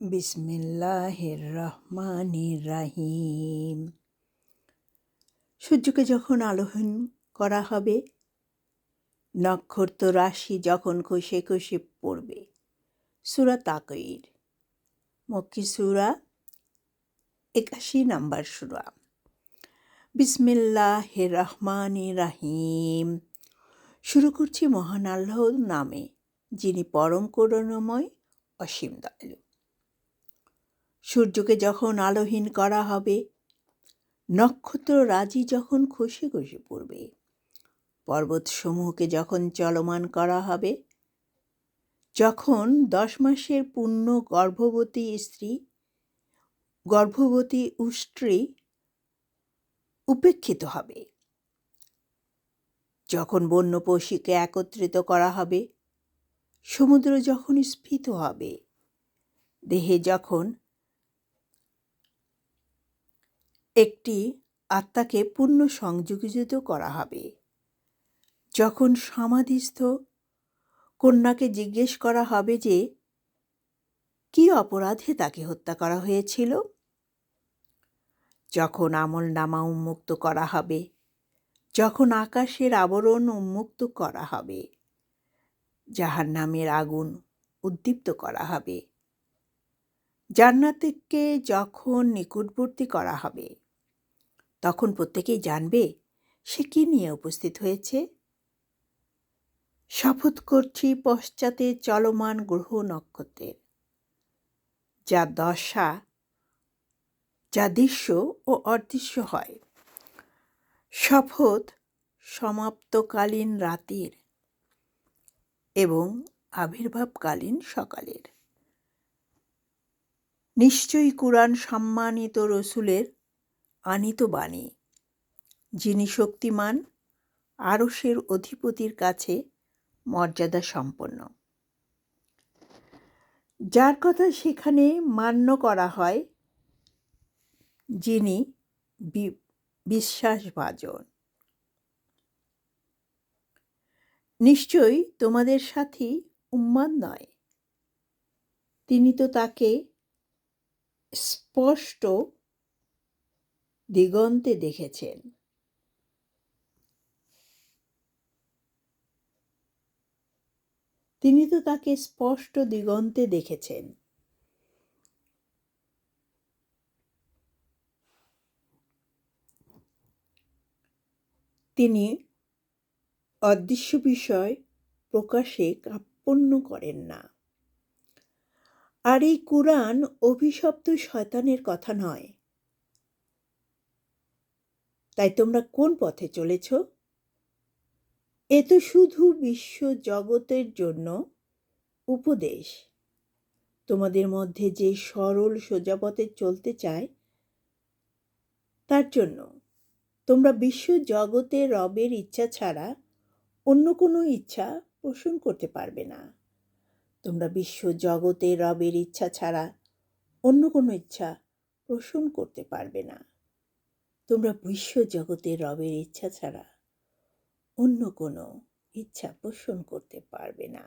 বিসমিল্লাহির রহমানির রাহিম সূর্যকে যখন আলোহন করা হবে নক্ষত্র রাশি যখন খসে খসে পড়বে। সুরা তাকইর মক্কি সুরা একাশি নাম্বার সুরা। বিসমিল্লাহির রহমানির রাহিম শুরু করছি মহান আল্লাহর নামে, যিনি পরম করুণাময়, অসীম দয়ালু। সূর্যকে যখন আলোহীন করা হবে, নক্ষত্র রাজি যখন খসে খসে পড়বে, পর্বতসমূহকে যখন চলমান করা হবে, যখন দশ মাসের পূর্ণ গর্ভবতী স্ত্রী, গর্ভবতী উষ্ট্রী উপেক্ষিত হবে, যখন বন্য পশুকে একত্রিত করা হবে, সমুদ্র যখন স্ফীত হবে, দেহে যখন একটি আত্মাকে পূর্ণ সংযোজিত করা হবে। যখন সমাধিস্থ, কন্যাকে জিজ্ঞেস করা হবে যে, কি অপরাধে তাকে হত্যা করা হয়েছিল? যখন আমল নামা উন্মুক্ত করা হবে, যখন আকাশের আবরণ উন্মুক্ত করা হবে যাহার নামের আগুন উদ্দীপ্ত করা হবে। জান্নাতকে যখন নিকটবর্তী করা হবে তখন প্রত্যেকেই জানবে সে কি নিয়ে উপস্থিত হয়েছে। শপথ করছি পশ্চাতে চলমান গ্রহ নক্ষত্রের। যা দশা, যা দৃশ্য ও অদৃশ্য হয়। শপথ সমাপ্তকালীন রাতের এবং আবির্ভাবকালীন সকালের। নিশ্চয়ই কুরআন সম্মানিত রসুলের আনিত বাণী। যিনি শক্তিমান, আরসের অধিপতির কাছে মর্যাদা সম্পন্ন। যার কথা সেখানে মান্য করা হয়, যিনি বিশ্বাসভাজন। নিশ্চয়ই তোমাদের সাথী উম্মাদ নয়। তিনি তো তাকে স্পষ্ট দিগন্তে দেখেছেন। তিনি তো তাকে স্পষ্ট দিগন্তে দেখেছেন। তিনি অদৃশ্য বিষয় প্রকাশে কাপ্পন্য করেন না। আর এই কোরআন অভিশপ্ত শয়তানের কথা নয়। তাই তোমরা কোন পথে চলেছ? এ তো শুধু বিশ্ব জগতের জন্য উপদেশ। তোমাদের মধ্যে যে সরল সোজা পথে চলতে চায়, তার জন্য। তোমরা বিশ্ব জগতে রবের ইচ্ছা ছাড়া অন্য কোনো ইচ্ছা পোষণ করতে পারবে না। তোমরা বিশ্ব জগতে রবের ইচ্ছা ছাড়া অন্য কোনো ইচ্ছা পোষণ করতে পারবে না। তোমরা বিশ্ব জগতে রবের ইচ্ছা ছাড়া অন্য কোনো ইচ্ছা পোষণ করতে পারবে না।